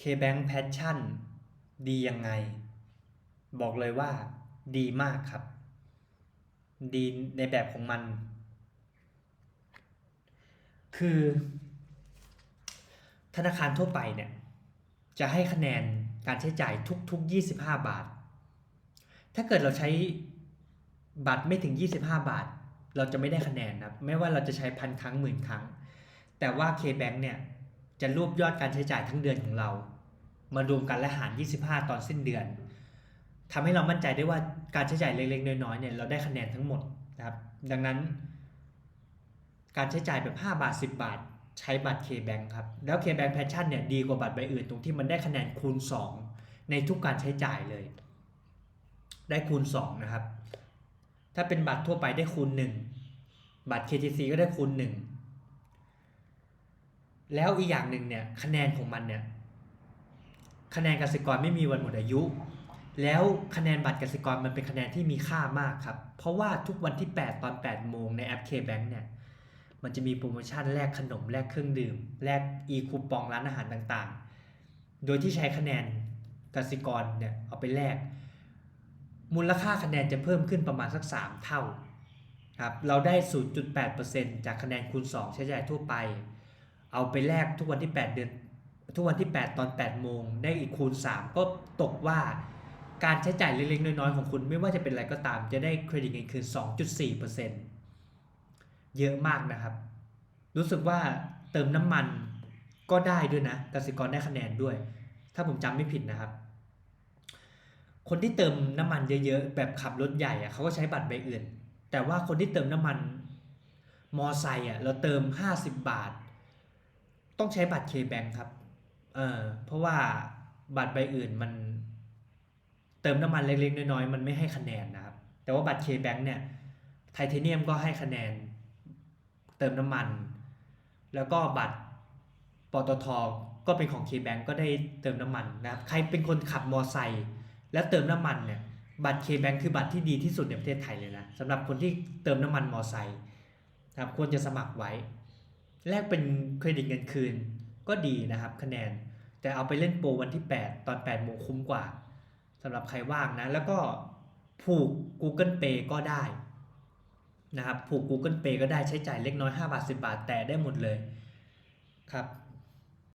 KBank Passion ดียังไง บอกเลยว่าดีมากครับ ดีในแบบของมัน คือ ธนาคารทั่วไปเนี่ย จะให้คะแนนการใช้จ่ายทุก ๆ 25 บาท ถ้าเกิดเราใช้บัตรไม่ถึง 25 บาท เราจะไม่ได้คะแนนนะครับไม่ว่าเราจะใช้พันครั้งหมื่นครั้ง แต่ว่า KBank เนี่ย จะรวบยอดการใช้จ่ายทั้งเดือนของเรา มารวมกันและหาร 25 ตอนสิ้นเดือนทำให้เรามั่นใจได้ว่าการใช้จ่ายเล็กๆน้อยๆเนี่ยเราได้คะแนนทั้งหมดนะครับ ดังนั้น การใช้จ่ายแบบ 5 บาท 10 บาท ใช้บัตร KBank ครับ แล้ว KBank Passion เนี่ยดีกว่าบัตรใบอื่นตรงที่มันได้คะแนนคูณ 2 ในทุกการใช้จ่ายเลย ได้คูณ 2 นะครับ ถ้าเป็นบัตรทั่วไปได้คูณ 1 บัตร KTC ก็ได้คูณ 1 แล้วอีกอย่างหนึ่งเนี่ยคะแนนของมันเนี่ยคะแนนกสิกรไม่มีวันหมดอายุ แล้วคะแนนบัตรกสิกรมันเป็นคะแนนที่มีค่ามากครับ เพราะว่าทุกวันที่ 8 ตอน 8 โมงในแอป KBank เนี่ยมันจะมีโปรโมชั่นแลกขนมแลกเครื่องดื่มแลกอีคูปองร้านอาหารต่างๆ โดยที่ใช้คะแนนกสิกรเนี่ยเอาไปแลกมูลค่าคะแนนจะเพิ่มขึ้นประมาณสัก 3 เท่าครับเราได้ 0.8%จากคะแนนคูณ 2 ใช้จ่ายทั่วไป เอาไปแลกทุกวันที่ 8 เดือนทุกวันที่ 8 ตอน 8 โมง ได้อีกคูณ 3 ก็ตกว่าการใช้จ่ายเล็กๆ น้อยๆ ของคุณไม่ว่าจะเป็นอะไรก็ตาม จะได้เครดิตเงินคืน 2.4%เยอะมากนะครับ รู้สึกว่าเติมน้ำมันก็ได้ด้วยนะกสิกรได้คะแนนด้วย ถ้าผมจำไม่ผิดนะครับ คนที่เติมน้ำมันเยอะๆ แบบขับรถใหญ่อะเขาก็ใช้บัตรใบอื่น แต่ว่าคนที่เติมน้ำมันมอไซค์อะเราเติม 50 บาท ต้องใช้บัตร K-Bank ครับ เออเพราะว่าบัตรใบอื่นมันเติมน้ำมันเล็กๆ น้อยๆ มันไม่ให้คะแนนนะครับ แต่ว่าบัตร K-Bank เนี่ยไทเทเนียมก็ให้คะแนน เติมน้ำมัน แล้วก็บัตรปตทก็เป็นของ K-Bank ก็ได้เติมน้ำมันนะครับ ใครเป็นคนขับมอไซค์แล้วเติมน้ำมันเนี่ย บัตร K-Bank คือบัตรที่ดีที่สุดในประเทศไทยเลยนะสำหรับคนที่เติมน้ำมันมอไซค์นะครับควรจะสมัครไว้ แลกเป็นเครดิตเงินคืนก็ดีนะครับ คะแนน แต่เอาไปเล่นโปรวันที่ 8 ตอน8โมงคุ้มกว่าสำหรับใครว่างนะ แล้วก็ผูก Google Pay ก็ได้นะครับ ผูก Google Pay ก็ได้ใช้จ่ายเล็กน้อย 5 บาท 10 บาทแต่ได้หมดเลยครับ